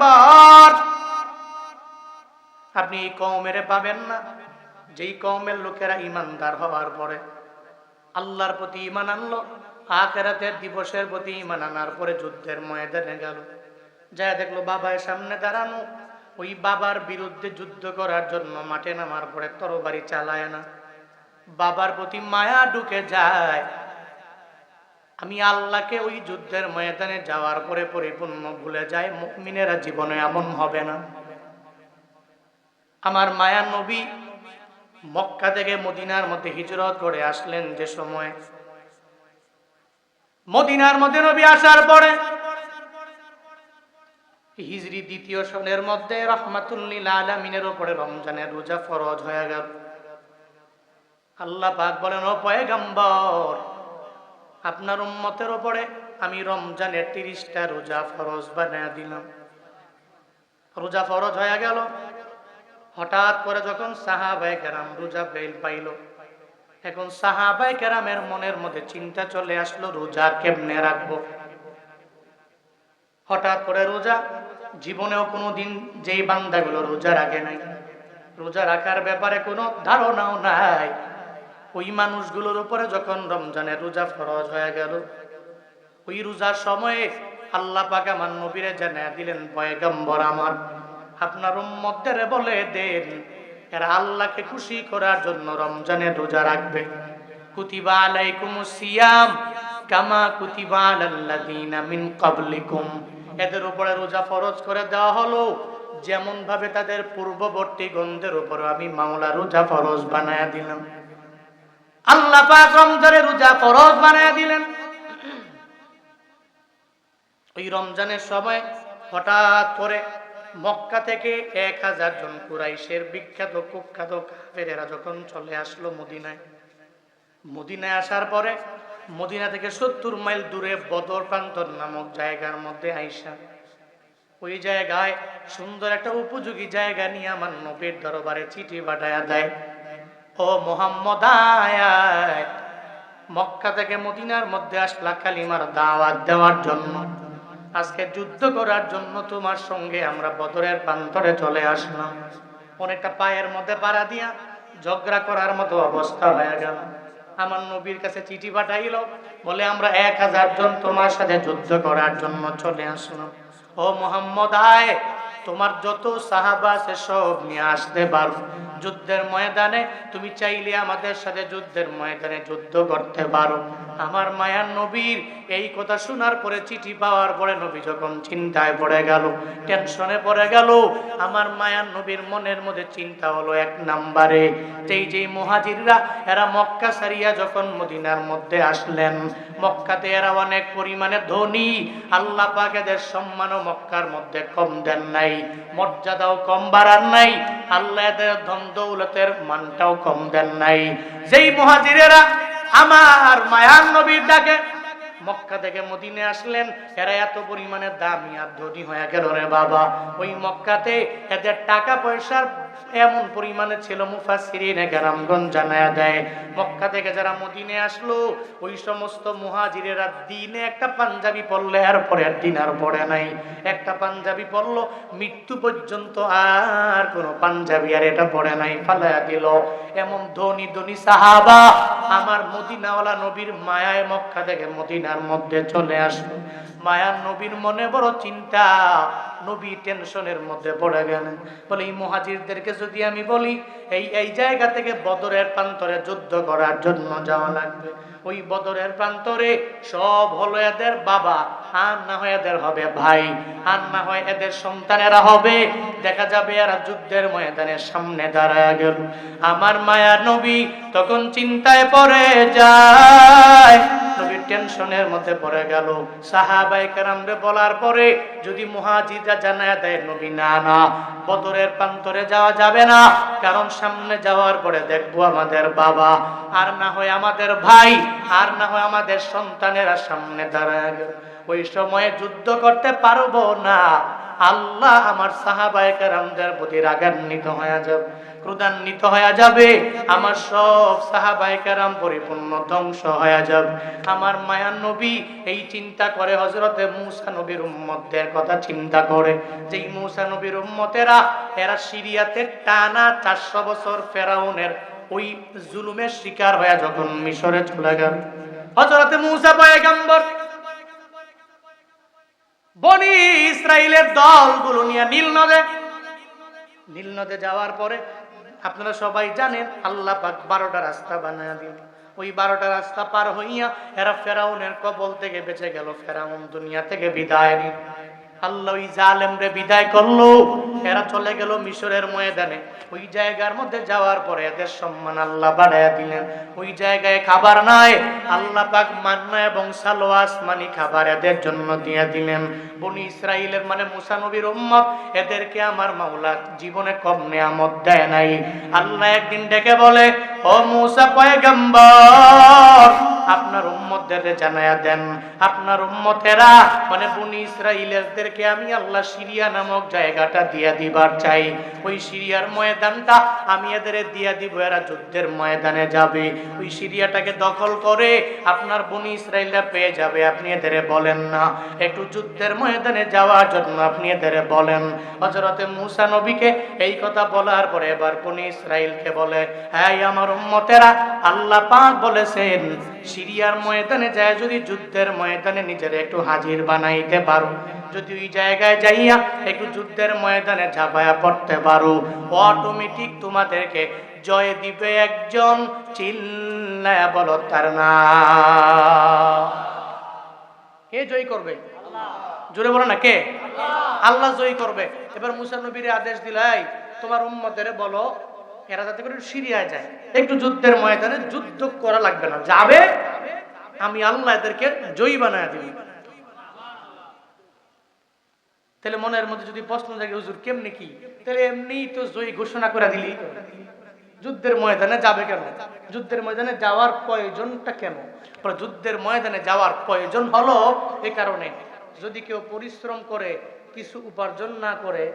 পয়গম্বর আপনি এই কওমের পাবেন না। যেই কওমের লোকেরা ইমানদার হওয়ার পরে আল্লাহর প্রতি ইমান আনলো, আখেরাতের দিবসের প্রতি ইমান আনার পরে যুদ্ধের ময়দানে গেল। যা দেখল বাবার সামনে দাঁড়ানো। ওই বাবার বিরুদ্ধে যুদ্ধ করার জন্য মাঠে নামার পরে তরবারি চালায় না। বাবার প্রতি মায়া ঢুকে যায়। আমি আল্লাহকে ওই যুদ্ধের ময়দানে যাওয়ার পরে পরিপূর্ণ ভুলে যায় মুমিনেরা জীবনে এমন হবে না। আমার মায়া নবী মক্কা থেকে মদিনার মধ্যে হিজরত করে আসলেন যে সময়। মদিনার মধ্যে নবী আসার পরে হিজরি দ্বিতীয় সনের মধ্যে রহমাতুল্লিল আলমিনের ওপরে রমজানের রোজা ফরজ হয়ে গেল। আল্লাহ পাক বলেন, ও পয়গম্বর আপনার উম্মতের ওপরে আমি রমজানের তিরিশটা রোজা ফরজ বানিয়ে দিলাম। রোজা ফরজ হয়ে গেল। হঠাৎ করে যখন সাহাবাই কেরাম রোজা বেল পাইল, এখন সাহাবাই কেরামের মনের মধ্যে চিন্তা চলে আসলো, রোজা কেমনে রাখব? হঠাৎ করে রোজা, জীবনেও কোনো দিন যেই বান্দাগুলো রোজা রাখে নাই। রোজা রাখার ব্যাপারে কোনো ধারণাও নাই। ওই মানুষগুলোর উপরে যখন রমজানের রোজা ফরজ হয়ে গেল, ওই রোজার সময়ে আল্লাহ পাক আমার নবীরে জানিয়ে দিলেন, পয়গম্বর আমার, আপনার উম্মতদের বলে দেন, এরা আল্লাহকে খুশি করার জন্য রমজানের রোজা রাখবে। কুতিবা আলাইকুমুস সিয়াম কামা কুতিবা আলাল্লাযিনা মিন ক্বাবলিকুম। এদের উপরে রোজা ফরজ করে দেওয়া হলো যেমন ভাবে তাদের পূর্ববর্তী গন্ধের উপর আমি মাওলা রোজা ফরজ বানায়া দিলাম। আল্লাহ পাক রমজানের রোজা ফরজ বানায়া দিলেন। ওই রমজানের সময় হঠাৎ করে মক্কা থেকে এক হাজার জন কুরাইশের বিখ্যাত, কুখ্যাত কাফেরেরা যখন চলে আসলো মদিনায় মদিনায় আসার পরে মদিনা থেকে সত্তর মাইল দূরে বদর প্রান্তর নামক জায়গার মধ্যে আইসা, ওই জায়গায় সুন্দর একটা উপযোগী জায়গা নিয়ে আমার নবীর দরবারে চিঠি পাঠায়া দেয়। ও মোহাম্মদ মক্কা থেকে মদিনার মধ্যে আসলা কালিমার দাওয়াত দেওয়ার জন্য। আজকে যুদ্ধ করার জন্য তোমার সঙ্গে আমরা বদরের প্রান্তরে চলে আসলাম। অনেকটা পায়ের মধ্যে পাড়া দিয়া ঝগড়া করার মতো অবস্থা হয়ে গেল। আমার নবীর কাছে চিঠি পাঠাইলো, বলে আমরা এক হাজার জন তোমার সাথে যুদ্ধ করার জন্য চলে আসলাম। ও মোহাম্মদ আয় তোমার যত সাহাবা আছে সব নিয়ে আসতে পারো। যুদ্ধের ময়দানে তুমি চাইলে আমাদের সাথে যুদ্ধের ময়দানে যুদ্ধ করতে পারো। আমার মায়ার নবীর এই কথা শোনার পরে চিঠি পাওয়ার পরে নবী যখন চিন্তায় পড়ে গেল, টেনশনে পড়ে গেল, আমার মায়ার নবীর মনের মধ্যে চিন্তা হলো এক নাম্বারে। যেই যেই মহাজিররা, এরা মক্কা সারিয়া যখন মদিনার মধ্যে আসলেন, মক্কাতে এরা অনেক পরিমাণে ধনী, আল্লাহ পাক এদের সম্মানও মক্কার মধ্যে কম দেন নাই, মর্যাদাও কম বাড়ার নাই, আল্লাহ এদের ধন দৌলতের মানটাও কম দেন নাই। যেই মহাজিরেরা আমার মায়ার নবীর ডাকে। মক্কা থেকে মদিনে আসলেন। এরা এত পরিমাণে দামি আর ধনী হয়ে গেল রে বাবা। ওই মক্কাতে এদের টাকা পয়সার এমন পরিমাণে ছিল মুফাসিরিনে গ্রামগঞ্জ জানায়া দেয়। মক্কা থেকে যারা মদিনে আসলো, ওই সমস্ত মুহাজিরেরা দিনে একটা পাঞ্জাবি পরলে আর পরের দিন আর পড়ে নাই। একটা পাঞ্জাবি পরলো, মৃত্যু পর্যন্ত আর কোনো পাঞ্জাবি আর এটা পড়ে নাই। ফালায়া দিল, এমন ধনী ধনী সাহাবা আমার মদিনাওয়ালা নবীর মায়ায় মক্কা থেকে মদিনার মধ্যে চলে আসলো। মায়ার নবীর মনে বড় চিন্তা নবী টেনশনের মধ্যে পড়ে গেলেন। বলে, এই মহাজিরদেরকে যদি আমি বলি, এই এই জায়গা থেকে বদরের প্রান্তরে যুদ্ধ করার জন্য যাওয়া লাগবে। ওই বদরের প্রান্তরে সব হলো এদের বাবা। আর না হয় এদের হবে ভাই আর না হয় এদের সন্তানেরা হবে। দেখা যাবে এরা যুদ্ধের ময়দানের সামনে দাঁড়ায় গেল। আমার মায়া নবী তখন চিন্তায় পড়ে যায়। নবীর টেনশনের মধ্যে পড়ে গেল। সাহাবাই কেরামরে বলার পরে যদি মুহাজিদরা জানায় দেয়, নবী, না না, বদরের প্রান্তরে যাওয়া যাবে না। কারণ সামনে যাওয়ার পরে দেখব আমাদের বাবা। আর না হয় আমাদের ভাই আর না হয় আমাদের সন্তানেরা সামনে দাঁড়ায় গেল। ওই সময়ে যুদ্ধ করতে পারব না। আল্লাহ আমার সাহাবায়ে কেরামদের প্রতি রাগান্বিত হয়ে যাবে। ক্রোধান্বিত হয়ে যাবে। আমার সব সাহাবায়ে কেরাম পরিপূর্ণ ধ্বংস হয়ে যাবে। আমার মায়ান নবী এই চিন্তা করে হজরতে মুসা নবীর উম্মতদের কথা চিন্তা করে। যে মুসা নবীর উম্মতেরা, এরা সিরিয়াতে টানা চারশো বছর ফেরাউনের ওই জুলুমের শিকার হয়ে যখন মিশরে চলে গেল। হজরতে মুসা পয়গাম্বর বনি ইসরায়েলের দলগুলো নিয়ে নীল নদে নীল নদে যাওয়ার পরে আপনারা সবাই জানেন, আল্লাহ পাক বারোটা রাস্তা বানায় দিল ওই বারোটা রাস্তা পার হইয়া এরা ফেরাউনের কবল থেকে বেঁচে গেল। ফেরাউন দুনিয়া থেকে বিদায় নিল। আল্লাহ ওই জালেমরে বিদায় করল। এরা চলে গেল মিশরের ময়দানে। ওই জায়গার মধ্যে যাওয়ার পরে এদের সম্মান আল্লাহ বাড়াইয়া দিলেন। ওই জায়গায় খাবার নাই। আল্লাহ পাক মান্না এবং সালো আসমানি খাবার এদের জন্য দিয়ে দিলেন। বনি ইসরাইলের মানে মুসা নবীর উম্মত, এদেরকে আমার মাওলা জীবনে কম নেয়ামত দেয় নাই। আল্লাহ একদিন ডেকে বলে, ও মুসা পয়গম্বর আপনার উম্মতদের জানায়া দেন। আপনার উম্মতেরা মানে বনি ইসরাইলেরদেরকে আমি আল্লাহ সিরিয়া নামক জায়গাটা দিয়া দিবার চাই। ওই সিরিয়ার ময়দানটা আমি এদের দিয়া দিব, এরা যুদ্ধের ময়দানে যাবে। ওই সিরিয়াটাকে দখল করে আপনার বনি ইসরাইলরা পেয়ে যাবে, আপনি এদের বলেন না। একটু যুদ্ধের ময়দানে যাওয়ার জন্য আপনি এদের বলেন। হজরতে মুসা নবীকে এই কথা বলার পরে এবার বনি ইসরাইলকে বলে হ্যাঁ আমার উম্মতেরা আল্লাহ পাক বলেছেন সিরিয়ার ময়দানে যায়, যদি যুদ্ধের ময়দানে নিজের একটু হাজির বানাইতে পারো। যদি ওই জায়গায় যাইয়া একটু যুদ্ধের ময়দানে ঝাঁপায়া পড়তে পারো। অটোমেটিক তোমাদেরকে জয় দিবে একজন চিল্লায়া বলো তার না। কে জয় করবে? জোরে বলো না, কে? আল্লাহ জয় করবে। এবার মুসা নবীর আদেশ দিলাই তোমার উম্মতের বলো এরা যাতে করে সিরিয়ায় যায়। একটু যুদ্ধের ময়দানে যুদ্ধ করা লাগবে না। যাবে, আমি আল্লাহ এদেরকে জয়ী বানায় দিব। তাহলে মনের মধ্যে যদি প্রশ্ন জাগে, হুজুর, কেমনি কি? তাহলে এমনি তো জয়ী ঘোষণা করে দিলি। যুদ্ধের ময়দানে যাবে কেন? যুদ্ধের ময়দানে যাওয়ার প্রয়োজনটা কেন? যুদ্ধের ময়দানে যাওয়ার প্রয়োজন হলো এ কারণে। যদি কেউ পরিশ্রম করে, কিছু উপার্জন না করে,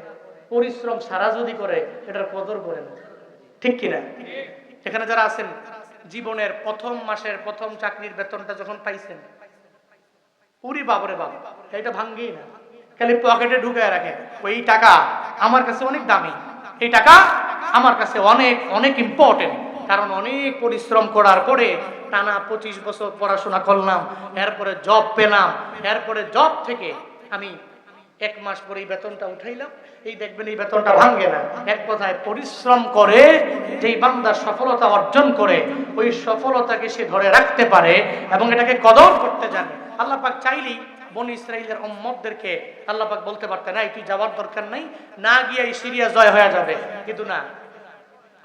পরিশ্রম সারা যদি করে, এটার কদর করে না ঠিক কিনা? এখানে যারা আছেন, জীবনের প্রথম মাসের প্রথম চাকরির বেতনটা যখন পাইছেন, উরি বাবরে বাব এটা ভাঙ্গেই না। খালি পকেটে ঢুকে রাখে ওই টাকা আমার কাছে অনেক দামি, এই টাকা আমার কাছে অনেক অনেক ইম্পর্টেন্ট কারণ অনেক পরিশ্রম করার পরে টানা পঁচিশ বছর পড়াশোনা করলাম, এরপরে জব পেলাম, এরপরে জব থেকে আমি এক মাস পরে এই বেতনটা উঠাইলাম। এই দেখবেন এই বেতনটা ভাঙ্গে না। এক কথায় পরিশ্রম করে যেই বান্দা সফলতা অর্জন করে, ওই সফলতাকে সে ধরে রাখতে পারে এবং এটাকে কদর করতে জানে। আল্লাহ পাক চাইলেই বন ইসরায়েলের উম্মতদেরকে আল্লাহ পাক বলতে পারতেন না তুই যাওয়ার দরকার নাই, না গিয়ে এই সিরিয়া জয় হয়ে যাবে। কিন্তু না।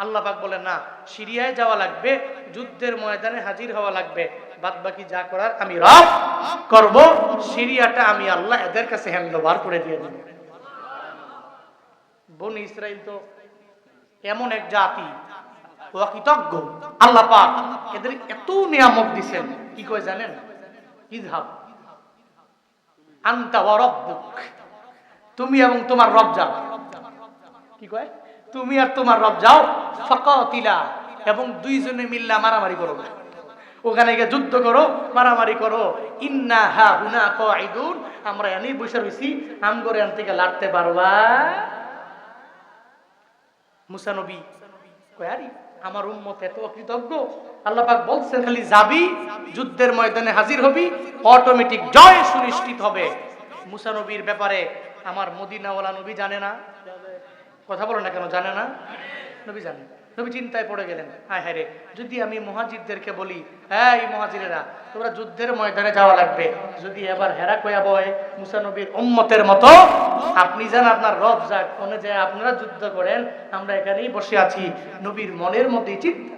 আল্লাহ পাক বলেন, না, সিরিয়ায় যাওয়া লাগবে, যুদ্ধের ময়দানে হাজির হওয়া লাগবে। বাদ বাকি যা করার আমি রব করব, সিরিয়াটা আমি আল্লাহ এদের কাছে হ্যান্ড ওভার করে দিয়ে দেব। বন ইসরায়েল তো এমন এক জাতি অকৃতজ্ঞ আল্লাহ পাক এদের এত দিছেন, কি কয় জানেন? ইজহাব। আন্তা ওয়া তুমি এবং তোমার রব যাও। কি কয়? তুমি আর তোমার রব যাও, ফাকাতিলা, এবং দুইজনে মিল্লা মারামারি করো। ওখানে গিয়ে যুদ্ধ করো, মারামারি করো। ইন্না হা হুনা কাইদুন আমরা এনে বসে রইছি আম করে আন থেকে লাড়তে পারবা। মুসা নবী কয় আমার উম্মত এত অকৃতজ্ঞ। আল্লাহ পাক বলছেন, খালি যাবি, যুদ্ধের ময়দানে হাজির হবি অটোমেটিক জয় সুনিশ্চিত হবে। মুসা নবীর ব্যাপারে আমার মদিনাওয়ালা নবী জানে না। কথা বলো না কেন, জানে না? নবী জানে। নবী চিন্তায় পড়ে গেলেন। হ্যাঁ হ্যাঁ রে, যদি আমি মহাজিদদেরকে বলি হ্যাঁ এই মহাজিরেরা তোমরা যুদ্ধের ময়দানে যাওয়া লাগবে। যদি এবার হেরা কয়া বয়, মুসা নবীর উম্মতের মতো, আপনি যান আপনার রব যাক ওনে যে আপনারা যুদ্ধ করেন, আমরা এখানেই বসে আছি। নবীর মনের মধ্যে চিন্তা।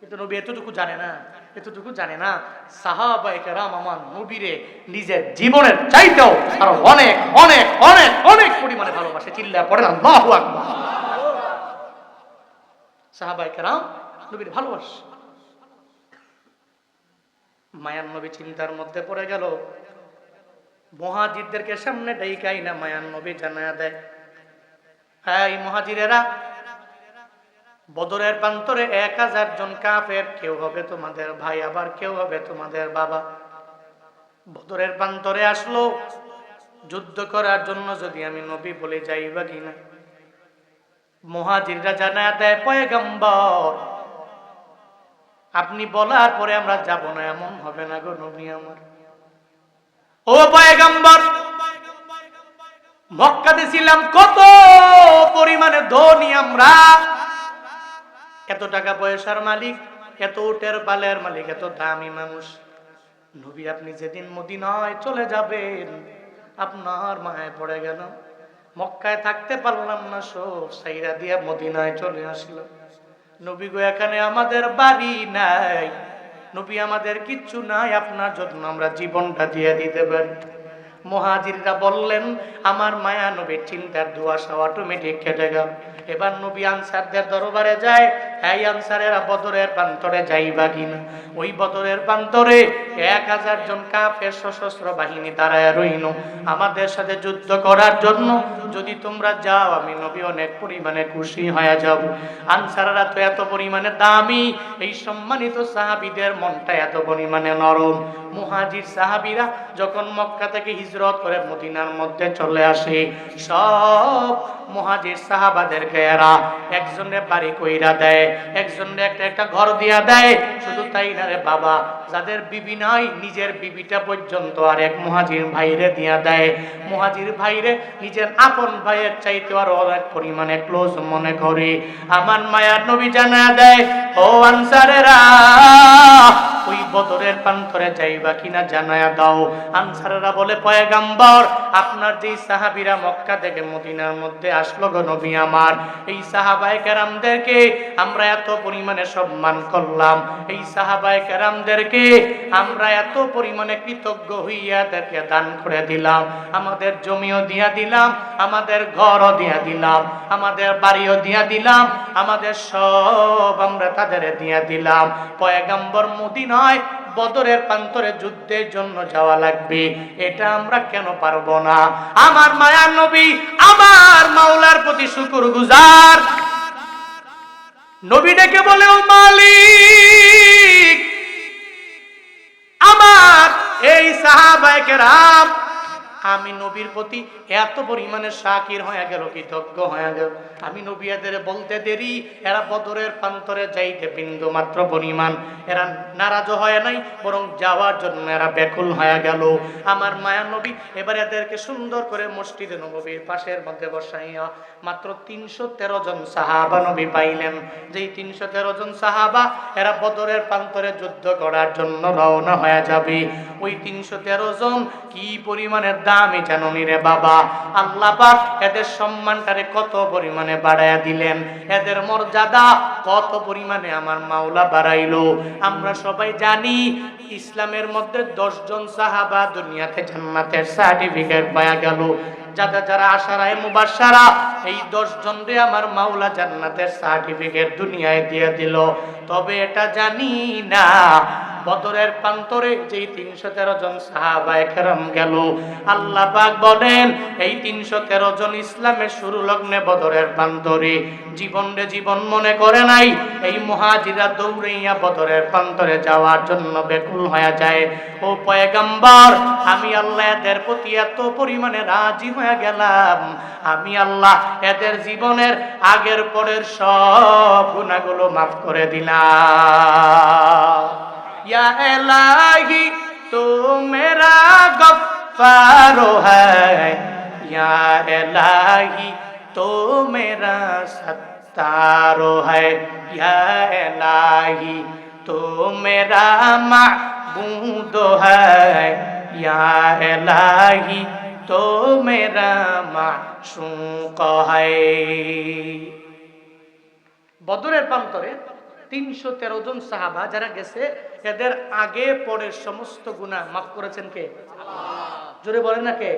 কিন্তু নবী এতটুকু জানে না, এতটুকু জানে না। সাহাবায়ে রাম আমার নবীরে নিজের জীবনের চাইতেও আর অনেক অনেক অনেক অনেক পরিমাণে ভালোবাসে। চিল্লা পড়ে না আল্লাহু সাহাবায়ে রাম নবীর ভালোবাসে। মায়ান নবী চিন্তার মধ্যে পড়ে গেল। মহাজিদদেরকে সামনে ডাইকাই না মায়ান নবী জানায়া দেয়। হ্যাঁ এই মহাজিরেরা বদরের প্রান্তরে এক হাজার জন কাফের, কেউ হবে তোমাদের ভাই, আবার কেউ হবে তোমাদের বাবা। বদরের প্রান্তরে আসলো, যুদ্ধ করার জন্য যদি আমি নবী বলে যাই বা কিনা। মহাজিররা জানা দেয়, পয়গম্বর, আপনি বলার পরে আমরা যাব না, এমন হবে না গো নবী আমার। ও পয়গম্বর মক্কাতে ছিলাম কত পরিমাণে ধনী আমরা। এত টাকা পয়সার মালিক, এত উটের পালের মালিক, এত দামি মানুষ। নবী, আপনি যেদিন মদিনায় চলে যাবেন, আপনার মায়ে পড়ে গেল মক্কায় থাকতে পারলাম না সব, সাইরা দিয়া মদিনায় চলে আসলো। নবী গো, এখানে আমাদের বাড়ি নাই। নবী, আমাদের কিচ্ছু নাই। আপনার জন্য আমরা জীবনটা দিয়ে দিতে পারি। মহাজিররা বললেন, আমার মায়া নবীর চিন্তার দুয়াশা অটোমেটিক কেটে গেল। এবার নবী আনসারদের দরবারে যায়, এই আনসারেরা বদরের প্রান্তরে যাই যাইবা কিনা? ওই বদরের প্রান্তরে এক হাজার জন কাফের সশস্ত্র বাহিনী দাঁড়ায় রইল। আমাদের সাথে যুদ্ধ করার জন্য যদি তোমরা যাও, আমি নবী অনেক পরিমাণে খুশি হয়ে যাব। আনসাররা তো এত পরিমাণে দামি, এই সম্মানিত সাহাবিদের মনটা এত পরিমাণে নরম। মুহাজির সাহাবিরা যখন মক্কা থেকে হিজরত করে মদিনার মধ্যে চলে আসে। সব মুহাজির সাহাবাদেরকে এরা একজনের বাড়ি কইরা দেয়, একজনের একটা একটা ঘর দিয়া দেয়। শুধু তাই না রে বাবা, যাদের বিবি নাই, নিজের বিবিটা পর্যন্ত আর এক মুহাজির ভাইরে দিয়া দেয়। মুহাজির ভাইরে নিজের আপন ভাইয়ের চাইতে আর অনেক পরিমাণে ক্লোজ মনে করে। আমার মায়ার নবী জানা দেয়, ও আনসারেরা ওই বদরের প্রান্তরে যাইবা কিনা জানায়া দাও। আনসারেরা বলে, পয়গাম্বর, আপনার যেই সাহাবিরা মক্কা থেকে মদিনার মধ্যে আসলো গো নবী আমার, এই সাহাবায়ে কেরামদেরকে আমরা এত পরিমাণে সম্মান করলাম। এই সাহাবায়ে কেরামদেরকে আমরা এত পরিমাণে কৃতজ্ঞ হইয়া তাদেরকে দান করে দিলাম। আমাদের জমিও দিয়া দিলাম, আমাদের ঘরও দিয়া দিলাম, আমাদের বাড়িও দিয়া দিলাম, আমাদের সব আমরা তাদের দিয়া দিলাম। পয়গাম্বর মদিনায় বদরের প্রান্তরে যুদ্ধের জন্য যাওয়া লাগবে। এটা আমরা কেন পারব না? আমার মায়ার নবী, আমার মাওলার প্রতি শুকুর গুজার নবী ডেকে বলে, ও মালিক নবীর প্রতি এত পরিমাণে শাকির হয়ে গেল, কৃতজ্ঞ হয়ে গেল। আমি নবী এদের বলতে দেরি, এরা বদরের প্রান্তরে যাইতে বিন্দু মাত্র পরিমাণ। এরা নারাজ হয় নাই, বরং যাওয়ার জন্য এরা ব্যাকুল হয়ে গেল। আমার মায়া নবী এবার এদেরকে সুন্দর করে মসজিদে নবীর পাশের মধ্যে বসাইয়া মাত্র তিনশো তেরো জন সাহাবা নবী পাইলেন। যেই তিনশো তেরো জন সাহাবা এরা বদরের প্রান্তরে যুদ্ধ করার জন্য রওনা হয়ে যাবে। ওই তিনশো তেরো জন কি পরিমাণের দামি জাননি বাবা। আল্লাহ পাক এদের সম্মানটারে কত পরিমাণে বাড়াইয়া দিলেন। এদের মর্যাদা কত পরিমাণে আমার মাওলা বাড়াইলো। আমরা সবাই জানি, ইসলামের মধ্যে দশজন সাহাবা দুনিয়াতে জান্নাতের সার্টিফিকেট পাওয়া গেল। যাদের যারা আশারায় মুবাসারা এই দশ জন রে আমার মাওলা জান্নাতের সার্টিফিকেট দুনিয়ায় দিয়ে দিল। তবে এটা জানি না বদরের প্রান্তরে যেই তিনশো তেরো জন সাহাবায় কেরাম গেল, আল্লাহ পাক বলেন, এই তিনশো তেরো জন ইসলামের শুরু লগ্নে বদরের প্রান্তরে। জীবন জীবন মনে করে নাই, এই মহাজিরা দৌড়াইয়া বদরের প্রান্তরে যাওয়ার জন্য বেকুল হয়ে যায়। ও পয়গাম্বর, আমি আল্লাহ এদের প্রতি এত পরিমাণে রাজি হয়ে গেলাম। আমি আল্লাহ এদের জীবনের আগের পরের সব গুণাগুলো মাফ করে দিলাম। ইহি তো মেরা গপ্পারো হ্যাহি তো মেরা সত্তারো হ্যাহি তো মেরা মা বুদ হ্যাহি তো মেরা মা শুক হদুরের পান্তরে তিনশো তেরো জন সাহাবা যারা গেছে এদের আগে পরের সমস্ত গুণা মাফ করেছেন কে? জোরে বলেন না কে?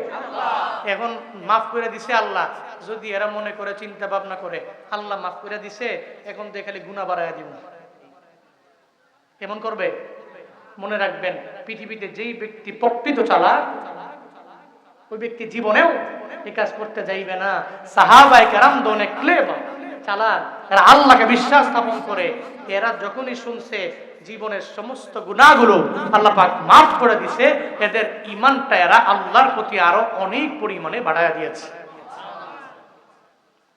এখন মাফ করে দিছে আল্লাহ। যদি এরা মনে করে চিন্তা ভাবনা করে আল্লাহ মাফ করে দিছে এখন তো খালি গুণা বাড়ায় দিব। কেমন করবে? মনে রাখবেন পৃথিবীতে যেই ব্যক্তি প্রকৃত চালা ওই ব্যক্তি জীবনেও এই কাজ করতে যাইবে না। সাহাবাই কারাম দনে ক্লেবা চালাক। এরা আল্লাহকে বিশ্বাস স্থাপন করে, এরা যখনই শুনছে জীবনের সমস্ত গুণাগুলো আল্লাহ পাক মাফ করে দিছে, এদের ইমানটা এরা আল্লাহর প্রতি আরও অনেক পরিমাণে বাড়ায় দিয়েছে।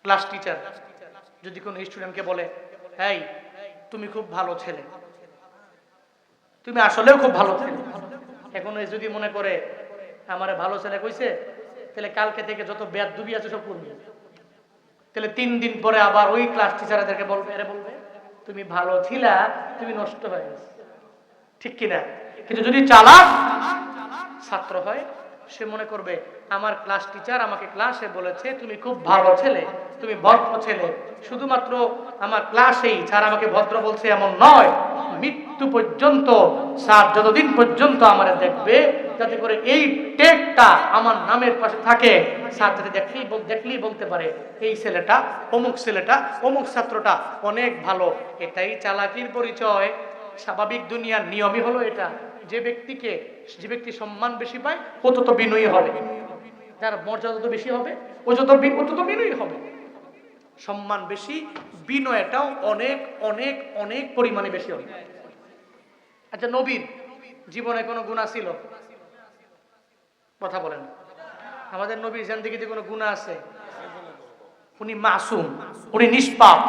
ক্লাস টিচার যদি কোনো স্টুডেন্টকে বলে এই তুমি খুব ভালো ছেলে। তুমি আসলেও খুব ভালো ছেলে। এখন যদি মনে করে, আমারে ভালো ছেলে কইছে, তাহলে কালকে থেকে যত ব্যাদ ডুবি আছে সব করবে। তাহলে তিন দিন পরে আবার ওই ক্লাস টিচারদেরকে বলবে, এরা বলবে, তুমি ভালো ছিলা, তুমি নষ্ট হয়ে গেছে। ঠিক কিনা? কিন্তু যদি চালাক, ছাত্র হয়, সে মনে করবে, আমার ক্লাস টিচার আমাকে ক্লাসে বলেছে, তুমি খুব ভালো ছেলে, তুমি ভদ্র ছেলে। শুধুমাত্র আমার ক্লাসেই স্যার আমাকে ভদ্র বলছে এমন নয় মৃত্যু পর্যন্ত, স্যার যতদিন পর্যন্ত আমার দেখবে যাতে করে এই টেকটা আমার নামের পাশে থাকে। স্যার যাতে দেখলেই দেখলেই বলতে পারে, এই ছেলেটা, অমুক ছেলেটা, অমুক ছাত্রটা অনেক ভালো, এটাই চালাকির পরিচয়। স্বাভাবিক দুনিয়ার নিয়মই হলো এটা। যে ব্যক্তিকে, যে ব্যক্তি সম্মান বেশি পায়, ও তত বিনয়ী হবে। যার মর্যাদা যত বেশি হবে, ও যত ও তত বিনয়ী হবে। সম্মান বেশি, বিনয়টাও অনেক অনেক অনেক পরিমাণে বেশি হবে। আচ্ছা নবীর জীবনে কোনো গুণা ছিল? কথা বলেন। আমাদের নবীর জিন্দেগিতে কোনো গুণা আছে? উনি মাসুম, উনি নিষ্পাপ।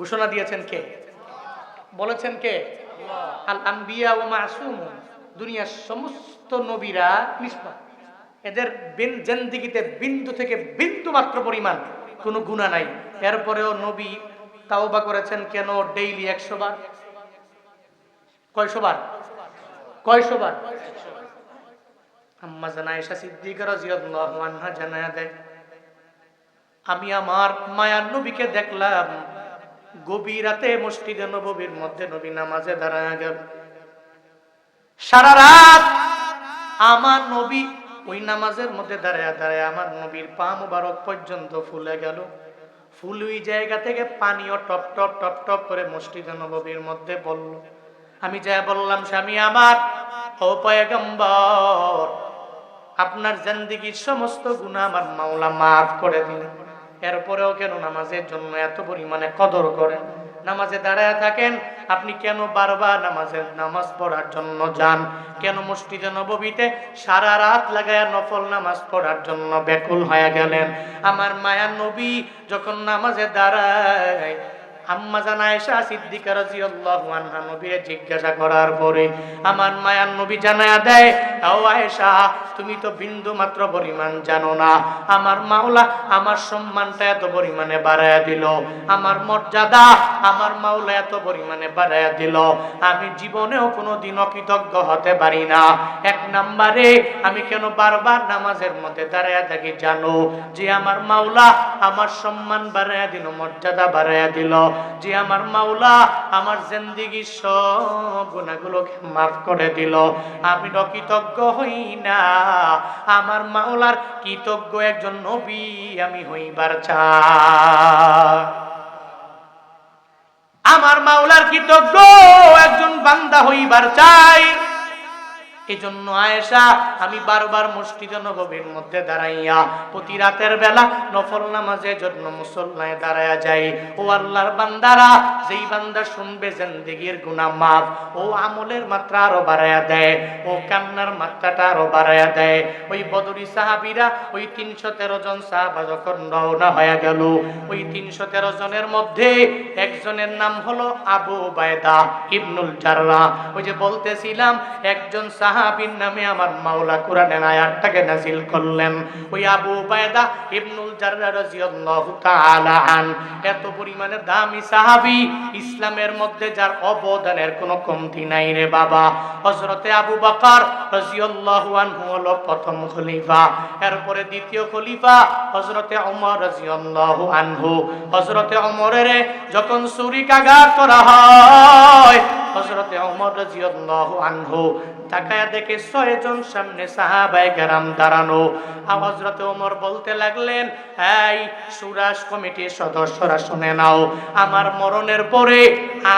ঘোষণা দিয়েছেন কে? বলেছেন কে? আল ও মাসুম। দুনিয়ার সমস্ত নবীরা নিষ্পাপ। এদের জিন্দেগিতে বিন্দু থেকে বিন্দু মাত্র পরিমাণ কোনো গুণা নাই। এরপরেও নবী তাওবা করেছেন কেন? ডেইলি একশো বার। কয়শো বার আম্মা জানা এসা সিদ্দিকা দেয়, আমি আমার মায়ার নবীকে দেখলাম, গভীর রাতে মসজিদে নববীর মধ্যে নবী নামাজে দাঁড়ায় গেল। সারা রাত আমার নবী ওই নামাজের মধ্যে দাঁড়ায় দাঁড়ায় আমার নবীর পা মুবারক পর্যন্ত ফুলে গেল। ফুল ওই জায়গা থেকে পানিও টপ টপ টপ টপ করে মসজিদে নববীর মধ্যে পড়ল। আমি যা বললাম স্বামী আমার, ও পয়গম্বর, আপনার জিন্দিগির সমস্ত গুণা আমার মাওলা মাফ করে দিলেন। এরপরেও কেন নামাজের জন্য এত পরিমাণে কদর করেন? নামাজে দাঁড়ায় থাকেন, আপনি কেন বারবার নামাজের নামাজ পড়ার জন্য যান? কেন মসজিদে নববীতে সারা রাত লাগায় নফল নামাজ পড়ার জন্য ব্যাকুল হয়ে গেলেন? আমার মায়ার নবী যখন নামাজে দাঁড়ায় আম্মা জিজ্ঞাসা আমার দেয় তুমি তো বিন্দু না। মাওলা সম্মানটা দিল। মর্যাদা আমার মাওলা এত পরিমাণে বাড়ায়া দিল। আমি জীবনেও কোনোদিন অকৃতজ্ঞ হতে পারি না। এক নাম্বারে আমি কেন বারবার নামাজের মধ্যে দাঁড়ায়া থাকি জানো? যে আমার মাওলা আমার সম্মান বাড়ায়া দিল, মর্যাদা বাড়ায়া দিল। যে আমার মাওলা আমার জিন্দিগির সব গুণাগুলোকে মাফ করে দিল। আমি কৃতজ্ঞ হই না। আমার মাওলার কৃতজ্ঞ একজন নবী আমি হইবার চাই। আমার মাওলার কৃতজ্ঞ একজন বান্দা হইবার চাই। এজন্য আয়েশা, আমি বারবার মসজিদে নববীর মধ্যে দাঁড়াইয়া প্রতি রাতের বেলা নফল নামাজের জন্য মুসল্লায় দাঁড়ায়া যাই। ও আল্লাহর বান্দারা, যেই বান্দা শুনবে জিন্দেগির গুনাহ মাফ, ও আমলের মাত্রা আরও বাড়ায়া দেয়, ও কান্নার মাত্রাটা আরও বাড়ায়া দেয়। ওই বদরি সাহাবীরা, ওই তিনশো তেরো জন সাহাবা যখন রওনা হয়ে গেল, ওই তিনশো তেরো জনের মধ্যে একজনের নাম হলো আবু বায়দা ইবনুল জাররা। ওই যে বলতেছিলাম, একজন সাহাবীর নামে আমার মাওলা কোরআনের আয়াতটাকে নাজিল করলেন। ওই আবু বায়দা ইবনুল জাররা রাদিয়াল্লাহু তাআলা আন। এত পরিমাণে দামি সাহাবী, ইসলামের মধ্যে যার অবদানের কোনো কমতি নাই রে বাবা। হযরতে আবু বকর রাদিয়াল্লাহু আনহু হলো প্রথম খলিফা। এরপরে দ্বিতীয় খলিফা হযরতে ওমর রাদিয়াল্লাহু আনহু। হযরতে ওমরের যখন ছুরিকাঘাত করা হয়, হযরতে ওমর রাদিয়াল্লাহু আনহু তাকায়া দেখে সামনে কেরাম দাঁড়ানো। ওমর বলতে লাগলেন, এই সুরাজ কমিটির সদস্যরা শুনে নাও, আমার মরণের পরে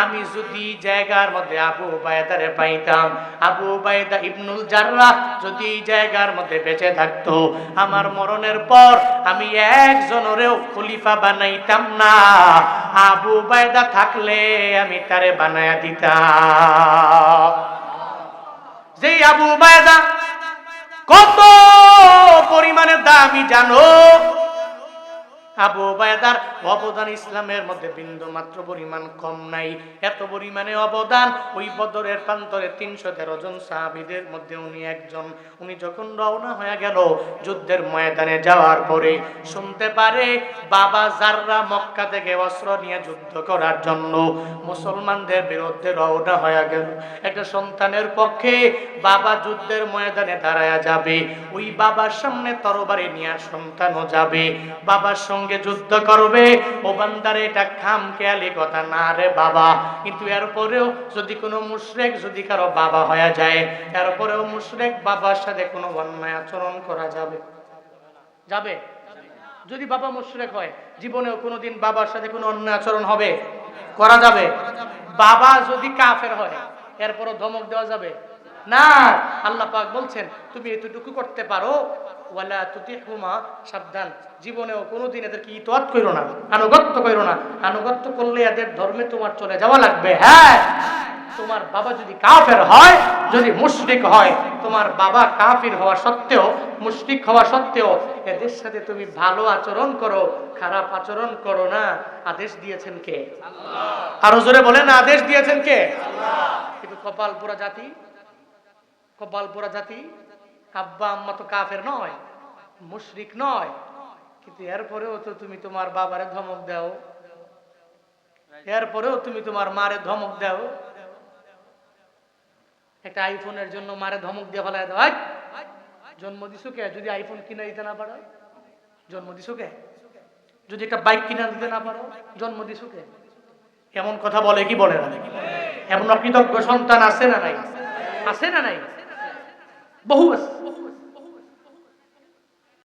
আমি যদি জায়গার মধ্যে আবু বায়দারে পাইতাম, আবু বায়দা ইবনুল জাররা যদি জায়গার মধ্যে বেঁচে থাকতো, আমার মরণের পর আমি একজনেরও খলিফা বানাইতাম না। আবু বায়দা থাকলে আমি তারে বানায়া দিতাম। যেই আবু বায়দা কত পরিমাণে দামি জানো? আবু বায়দার অবদান ইসলামের মধ্যে বিন্দু মাত্র পরিমাণ কম নাই। এত পরিমাণে অবদান ওই বদরের প্রান্তরে তিনশো তেরো জন সাহাবিদের মধ্যে উনি একজন। উনি যখন রওনা হয়ে গেল যুদ্ধের ময়দানে যাওয়ার পরে শুনতে পারে বাবা জাররা মক্কা থেকে অস্ত্র নিয়ে যুদ্ধ করার জন্য মুসলমানদের বিরুদ্ধে রওনা হয়ে গেল। একটা সন্তানের পক্ষে বাবা যুদ্ধের ময়দানে দাঁড়ায়া যাবে। ওই বাবার সামনে তরবারি নিয়ে সন্তানও যাবে। বাবার সঙ্গে যুদ্ধ করবে। ও বান্দারে এটা খাম খেয়ালি কথা। না রে বাবা। কিন্তু এরপরেও যদি কোনো মুশরেক যদি কারও বাবা হয়ে যায় এরপরেও মুশরেক বাবার সাথে কোনো অন্যায় আচরণ করা যাবে। যাবে? যদি বাবা মুশরেক হয়, জীবনেও কোনোদিন বাবার সাথে কোনো অন্যায় আচরণ হবে? করা যাবে? বাবা যদি কাফের হয় এরপরও ধমক দেওয়া যাবে। না আল্লাহ পাক বলছেন, তুমি এতটুকু করতে পারো, ওয়ালা সাবধান জীবনেও এদেরকে ইতোয়াত করো না, আনুগত্য করো না। আনুগত্য করলে এদের ধর্মে তোমার চলে যাওয়া লাগবে। হ্যাঁ তোমার বাবা যদি কাফের হয়, যদি মুশরিক হয়, তোমার বাবা কাফির হওয়া সত্ত্বেও, মুশরিক হওয়া সত্ত্বেও, এদের সাথে তুমি ভালো আচরণ করো, খারাপ আচরণ করো না। আদেশ দিয়েছেন কে? আরও জোরে বলেন, আদেশ দিয়েছেন কে? কিন্তু কপাল পুরা জাতি কপাল পুরা জাতি। আব্বা আম্মা তো কাফের নয়, মুশরিক নয়। কিন্তু এরপরেও তো তুমি তোমার বাবারে ধমক দাও। এরপরেও তুমি তোমার মারে ধমক দাও। একটা আইফোনের জন্য মারে ধমক দিয়ে ফেলায় দাও। জন্ম দিছো কে? যদি আইফোন কিনে দিতে না পারো, জন্ম দিছো কে? যদি একটা বাইক কিনে দিতে না পারো, জন্ম দিছো কে? এমন কথা বলে কি বলে না? এমন অকৃতজ্ঞ সন্তান আছে না নাই? আছে না নাই? বহু আছে